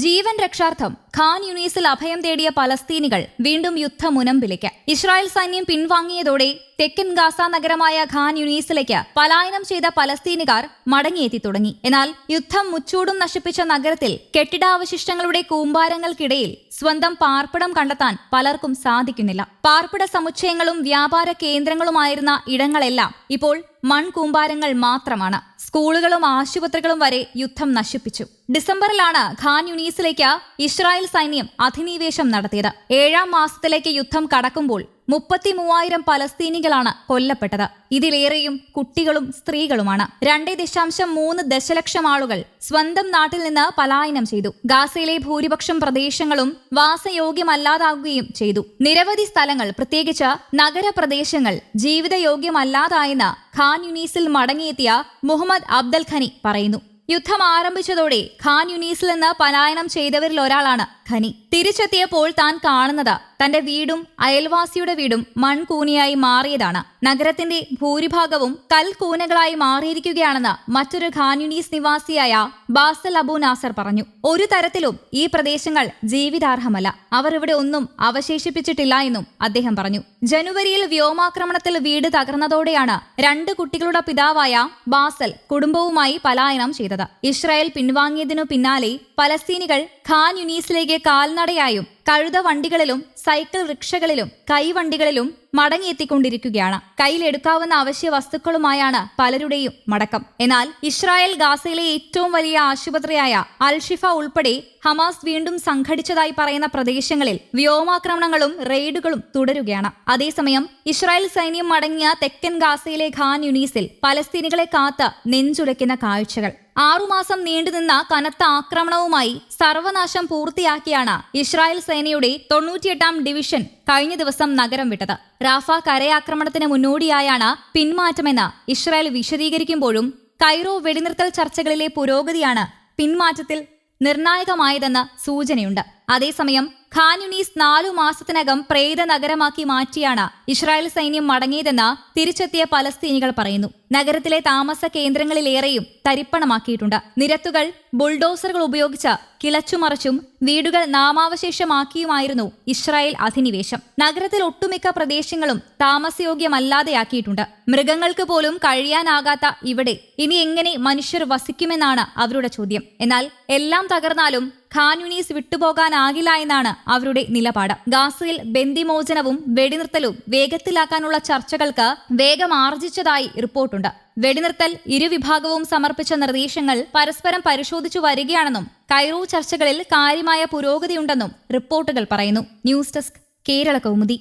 ജീവൻ രക്ഷാർത്ഥം. ഖാൻ യുനീസിൽ അഭയം തേടിയ പലസ്തീനികൾ വീണ്ടും യുദ്ധമുനമ്പിലേക്ക്. ഇസ്രായേൽ സൈന്യം പിൻവാങ്ങിയതോടെ തെക്കൻ ഗാസ നഗരമായ ഖാൻ യുനീസിലേക്ക് പലായനം ചെയ്ത പലസ്തീനുകാർ മടങ്ങിയെത്തി തുടങ്ങി. എന്നാൽ യുദ്ധം മുച്ചൂടും നശിപ്പിച്ച നഗരത്തിൽ കെട്ടിടാവശിഷ്ടങ്ങളുടെ കൂമ്പാരങ്ങൾക്കിടയിൽ സ്വന്തം പാർപ്പിടം കണ്ടെത്താൻ പലർക്കും സാധിക്കുന്നില്ല. പാർപ്പിട സമുച്ചയങ്ങളും വ്യാപാര കേന്ദ്രങ്ങളുമായിരുന്ന ഇടങ്ങളെല്ലാം ഇപ്പോൾ മൺകൂമ്പാരങ്ങൾ മാത്രമാണ്. സ്കൂളുകളും ആശുപത്രികളും വരെ യുദ്ധം നശിപ്പിച്ചു. ഡിസംബറിലാണ് ഖാൻ യുനീസിലേക്ക് ഇസ്രായേൽ സൈന്യം അധിനിവേശം നടത്തിയത്. ഏഴാം മാസത്തിലേക്ക് യുദ്ധം കടക്കുമ്പോൾ മുപ്പത്തി മൂവായിരം പലസ്തീനികളാണ് കൊല്ലപ്പെട്ടത്. ഇതിലേറെയും കുട്ടികളും സ്ത്രീകളുമാണ്. രണ്ടേ ദശാംശം മൂന്ന് ദശലക്ഷം ആളുകൾ സ്വന്തം നാട്ടിൽ നിന്ന് പലായനം ചെയ്തു. ഗാസയിലെ ഭൂരിപക്ഷം പ്രദേശങ്ങളും വാസയോഗ്യമല്ലാതാകുകയും ചെയ്തു. നിരവധി സ്ഥലങ്ങൾ പ്രത്യേകിച്ച് നഗരപ്രദേശങ്ങൾ ജീവിതയോഗ്യമല്ലാതായെന്ന് ഖാൻ യുനീസിൽ മടങ്ങിയെത്തിയ മുഹമ്മദ് അബ്ദൽ ഖനി പറയുന്നു. യുദ്ധം ആരംഭിച്ചതോടെ ഖാൻ യുനീസിൽ നിന്ന് പലായനം ചെയ്തവരിൽ ഒരാളാണ് ഖനി തിരിച്ചെത്തിയപ്പോൾ താൻ കാണുന്നത്. തന്റെ വീടും അയൽവാസിയുടെ വീടും മൺകൂനിയായി മാറിയതാണ്. നഗരത്തിന്റെ ഭൂരിഭാഗവും കൽകൂനകളായി മാറിയിരിക്കുകയാണെന്ന് മറ്റൊരു ഖാനുനീസ് നിവാസിയായ ബാസൽ അബു നാസർ പറഞ്ഞു. ഒരു തരത്തിലും ഈ പ്രദേശങ്ങൾ ജീവിതാർഹമല്ല. അവർ ഇവിടെ ഒന്നും അവശേഷിപ്പിച്ചിട്ടില്ല എന്നും അദ്ദേഹം പറഞ്ഞു. ജനുവരിയിൽ വ്യോമാക്രമണത്തിൽ വീട് തകർന്നതോടെയാണ് രണ്ട് കുട്ടികളുടെ പിതാവായ ബാസൽ കുടുംബവുമായി പലായനം ചെയ്തത്. ഇസ്രായേൽ പിൻവാങ്ങിയതിനു പിന്നാലെ പലസ്തീനികൾ ഖാൻ യുനീസിലേക്ക് കാൽനടയായും കഴുത വണ്ടികളിലും സൈക്കിൾ റിക്ഷകളിലും കൈവണ്ടികളിലും മടങ്ങിയെത്തിക്കൊണ്ടിരിക്കുകയാണ്. കയ്യിലെടുക്കാവുന്ന അവശ്യ വസ്തുക്കളുമായാണ് പലരുടെയും മടക്കം. എന്നാൽ ഇസ്രായേൽ ഗാസയിലെ ഏറ്റവും വലിയ ആശുപത്രിയായ അൽഷിഫ ഉൾപ്പെടെ ഹമാസ് വീണ്ടും സംഘടിച്ചതായി പറയുന്ന പ്രദേശങ്ങളിൽ വ്യോമാക്രമണങ്ങളും റെയ്ഡുകളും തുടരുകയാണ്. അതേസമയം ഇസ്രായേൽ സൈന്യം മടങ്ങിയ തെക്കൻ ഗാസയിലെ ഖാൻ യുനീസിൽ പലസ്തീനികളെ കാത്ത് നെഞ്ചുലയ്ക്കുന്ന കാഴ്ചകൾ. ആറുമാസം നീണ്ടുനിന്ന കനത്ത ആക്രമണവുമായി സർവനാശം പൂർത്തിയാക്കിയാണ് ഇസ്രായേൽ സേനയുടെ തൊണ്ണൂറ്റിയെട്ടാം ഡിവിഷൻ കഴിഞ്ഞ ദിവസം നഗരം വിട്ടത്. റാഫ കരയാക്രമണത്തിന് മുന്നോടിയായാണ് പിന്മാറ്റമെന്ന് ഇസ്രായേൽ വിശദീകരിക്കുമ്പോഴും കൈറോ വെടിനിർത്തൽ ചർച്ചകളിലെ പുരോഗതിയാണ് പിന്മാറ്റത്തിൽ നിർണായകമായതെന്ന് സൂചനയുണ്ട്. അതേസമയം ഖാൻ യുനീസ് നാലു മാസത്തിനകം പ്രേത നഗരമാക്കി മാറ്റിയാണ് ഇസ്രായേൽ സൈന്യം മടങ്ങിയതെന്ന് തിരിച്ചെത്തിയ പലസ്തീനികൾ പറയുന്നു. നഗരത്തിലെ താമസ കേന്ദ്രങ്ങളിലേറെയും തരിപ്പണമാക്കിയിട്ടുണ്ട്. നിരത്തുകൾ ബുൾഡോസറുകൾ ഉപയോഗിച്ച് കിളച്ചുമറിച്ചും വീടുകൾ നാമാവശേഷമാക്കിയുമായിരുന്നു ഇസ്രായേൽ അധിനിവേശം. നഗരത്തിൽ ഒട്ടുമിക്ക പ്രദേശങ്ങളും താമസയോഗ്യമല്ലാതെയാക്കിയിട്ടുണ്ട്. മൃഗങ്ങൾക്ക് പോലും കഴിയാനാകാത്ത ഇവിടെ ഇനി എങ്ങനെ മനുഷ്യർ വസിക്കുമെന്നാണ് അവരുടെ ചോദ്യം. എന്നാൽ എല്ലാം തകർന്നാലും ഖാൻ യുനീസ് വിട്ടുപോകാനാകില്ല എന്നാണ് അവരുടെ നിലപാട്. ഗാസയിൽ ബന്ദിമോചനവും വെടിനിർത്തലും വേഗത്തിലാക്കാനുള്ള ചർച്ചകൾക്ക് വേഗം ആർജിച്ചതായി റിപ്പോർട്ടുണ്ട്. വെടിനിർത്തൽ ഇരുവിഭാഗവും സമർപ്പിച്ച നിർദ്ദേശങ്ങൾ പരസ്പരം പരിശോധിച്ചു വരികയാണെന്നും കൈറോ ചർച്ചകളിൽ കാര്യമായ പുരോഗതിയുണ്ടെന്നും റിപ്പോർട്ടുകൾ പറയുന്നു. News desk Kerala Kaumudi.